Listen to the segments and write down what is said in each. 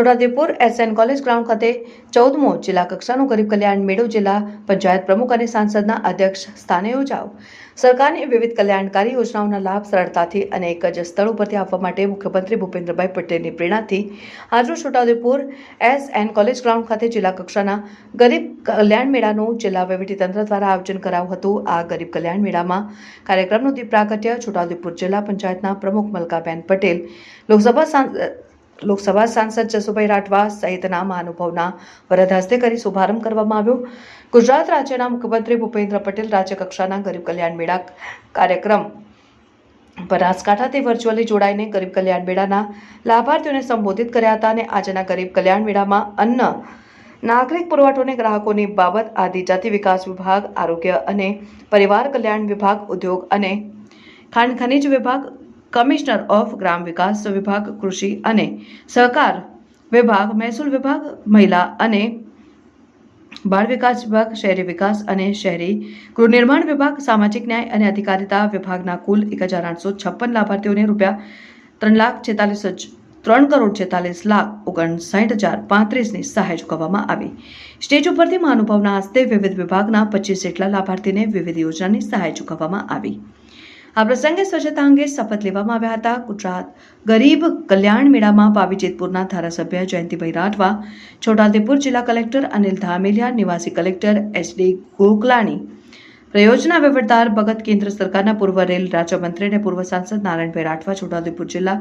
Chhota Udepur SN college ground ખાતે ચૌદમો જિલ્લા કક્ષાનો ગરીબ કલ્યાણ મેળો જિલ્લા પંચાયત પ્રમુખ અને સાંસદના અધ્યક્ષ સ્થાને યોજાઓ સરકારની વિવિધ કલ્યાણકારી યોજનાઓના લાભ સરળતાથી અને એક જ સ્થળ ઉપરથી આપવા માટે મુખ્યમંત્રી ભૂપેન્દ્રભાઈ પટેલની પ્રેરણાથી આજરોજ Chhotaudepur S N college ground ખાતે જિલ્લા કક્ષાના ગરીબ કલ્યાણ મેળાનું જિલ્લા વહીવટીતંત્ર દ્વારા આયોજન કરાયું હતું. આ ગરીબ કલ્યાણ મેળામાં કાર્યક્રમનું દીપ પ્રાગટ્ય છોટાઉદેપુર જિલ્લા પંચાયતના પ્રમુખ મલકાબેન પટેલ, લોકસભા લોકસભા સાંસદ જસુભાઈ રાઠવા સહિતના મહાનુભાવના વરદ હસ્તે કરી શુભારંભ કરવામાં આવ્યો. ગુજરાત રાજ્યના મુખ્યમંત્રી ભૂપેન્દ્ર પટેલ રાજ્યકક્ષાના ગરીબ કલ્યાણ મેળા કાર્યક્રમ બનાસકાંઠાથી વર્ચ્યુઅલી જોડાઈને ગરીબ કલ્યાણ મેળાના લાભાર્થીઓને સંબોધિત કર્યા હતા અને આજના ગરીબ કલ્યાણ મેળામાં અન્ન, નાગરિક પુરવઠો અને ગ્રાહકોની બાબત, આદિજાતિ વિકાસ વિભાગ, આરોગ્ય અને પરિવાર કલ્યાણ વિભાગ, ઉદ્યોગ અને ખાણ ખનિજ વિભાગ કમિશનર ઓફ ગ્રામ વિકાસ વિભાગ કૃષિ અને સહકાર વિભાગ, મહેસૂલ વિભાગ, મહિલા અને બાળ વિકાસ વિભાગ, શહેરી વિકાસ અને શહેરી ગૃહનિર્માણ વિભાગ, સામાજિક ન્યાય અને અધિકારિતા વિભાગના કુલ એક હજાર આઠસો છપ્પન લાભાર્થીઓને રૂપિયા ત્રણ લાખ છેતાલીસ ત્રણ કરોડ છેતાલીસ લાખ ઓગણસાઠ હજાર પાંત્રીસની સહાય ચૂકવવામાં આવી. સ્ટેજ ઉપરથી મહાનુભાવના હસ્તે વિવિધ વિભાગના પચીસ જેટલા લાભાર્થીને વિવિધ યોજનાની સહાય ચૂકવવામાં આવી. આ પ્રસંગે સ્વચ્છતા અંગે શપથ લેવામાં આવ્યા હતા. ગુજરાત ગરીબ કલ્યાણ મેળામાં પાવીજેતપુરના ધારાસભ્ય જયંતિભાઈ રાઠવા, છોટાઉદેપુર જિલ્લા કલેક્ટર અનિલ ધામેલિયા, નિવાસી કલેક્ટર એચડી ગોકલાણી પ્રયોજના વ્યવહારદાર ભગત કેન્દ્ર સરકારના પૂર્વ રેલ રાજ્યમંત્રી અને પૂર્વ સાંસદ નારાયણભાઈ રાઠવા છોટાઉદેપુર જિલ્લા.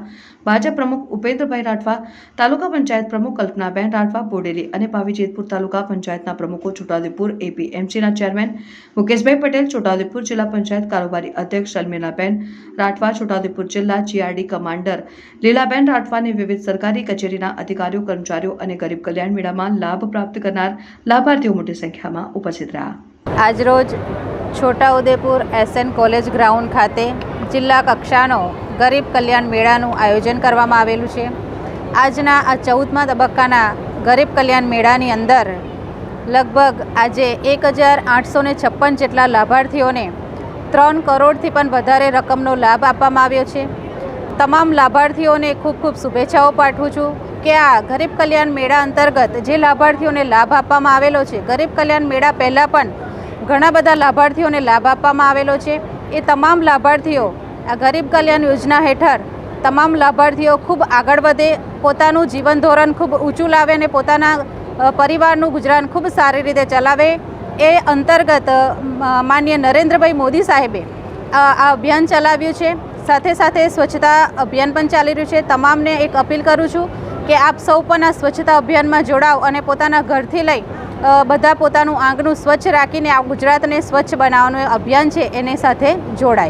ભાજપ પ્રમુખ ઉપેન્દ્રભાઈ રાઠવા, તાલુકા પંચાયત પ્રમુખ કલ્પનાબેન રાઠવા, બોડેલી અને પાવી જેતપુર તાલુકા પંચાયતના પ્રમુખો છોટાઉદેપુર એપીએમસીના ચેરમેન મુકેશભાઈ પટેલ, છોટાઉદેપુર જિલ્લા પંચાયત કારોબારી અધ્યક્ષ શર્મિલાબેન રાઠવા, છોટાઉદેપુર જિલ્લા જીઆરડી કમાન્ડર લીલાબેન રાઠવાની વિવિધ સરકારી કચેરીના અધિકારીઓ, કર્મચારીઓ અને ગરીબ કલ્યાણ મેળામાં લાભ પ્રાપ્ત કરનાર લાભાર્થીઓ મોટી સંખ્યામાં ઉપસ્થિત રહ્યા. આજરોજ છોટાઉદેપુર એસએન કોલેજ ગ્રાઉન્ડ ખાતે જિલ્લા કક્ષાનો ગરીબ કલ્યાણ મેળાનું આયોજન કરવામાં આવેલું છે. આજના આ ચૌદમા તબક્કાના ગરીબ કલ્યાણ મેળાની અંદર લગભગ આજે એક હજાર આઠસો છપ્પન જેટલા લાભાર્થીઓને ત્રણ કરોડથી પણ વધારે રકમનો લાભ આપવામાં આવ્યો છે. તમામ લાભાર્થીઓને ખૂબ ખૂબ શુભેચ્છાઓ પાઠવું છું કે આ ગરીબ કલ્યાણ મેળા અંતર્ગત જે લાભાર્થીઓને લાભ આપવામાં આવેલો છે. ગરીબ કલ્યાણ મેળા પહેલાં પણ ઘણા બધા લાભાર્થીઓને લાભ આપવામાં આવેલો છે. એ તમામ લાભાર્થીઓ આ ગરીબ કલ્યાણ યોજના હેઠળ તમામ લાભાર્થીઓ ખૂબ આગળ વધે, પોતાનું જીવન ધોરણ ખૂબ ઊંચું લાવે અને પોતાના પરિવારનું ગુજરાન ખૂબ સારી રીતે ચલાવે. એ અંતર્ગત માન્ય નરેન્દ્રભાઈ મોદી સાહેબે આ અભિયાન ચલાવ્યું છે. સાથે સાથે સ્વચ્છતા અભિયાન પણ ચાલી રહ્યું છે. તમામને એક અપીલ કરું છું કે આપ સૌ પણ આ સ્વચ્છતા અભિયાનમાં જોડાઓ અને પોતાના ઘરથી લઈ બધા પોતાનું આંગણું સ્વચ્છ રાખીને આ ગુજરાતને સ્વચ્છ બનાવવાનું અભિયાન છે એની સાથે જોડાય.